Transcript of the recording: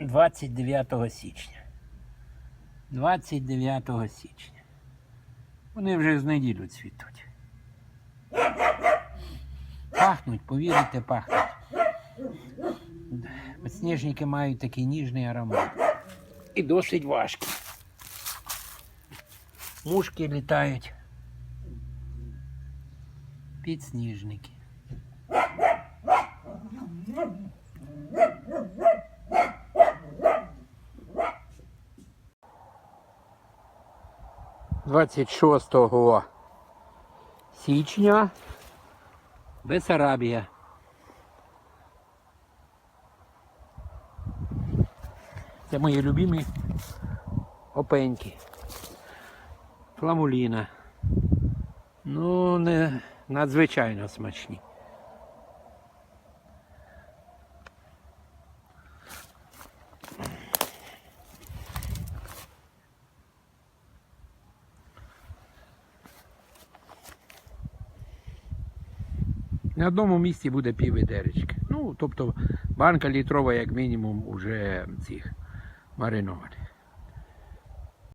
29 січня. 29 січня. Вони вже з неділю цвітуть. Пахнуть, повірите, пахнуть. Підсніжники мають такий ніжний аромат. І досить важкі. Мушки літають. Підсніжники. Двадцять шостого січня Бесарабія. Це мої любимі опеньки. Фламуліна. Ну, не надзвичайно смачні. На одному місці буде пів відеречки. Ну, тобто банка літрова, як мінімум, уже цих маринованих.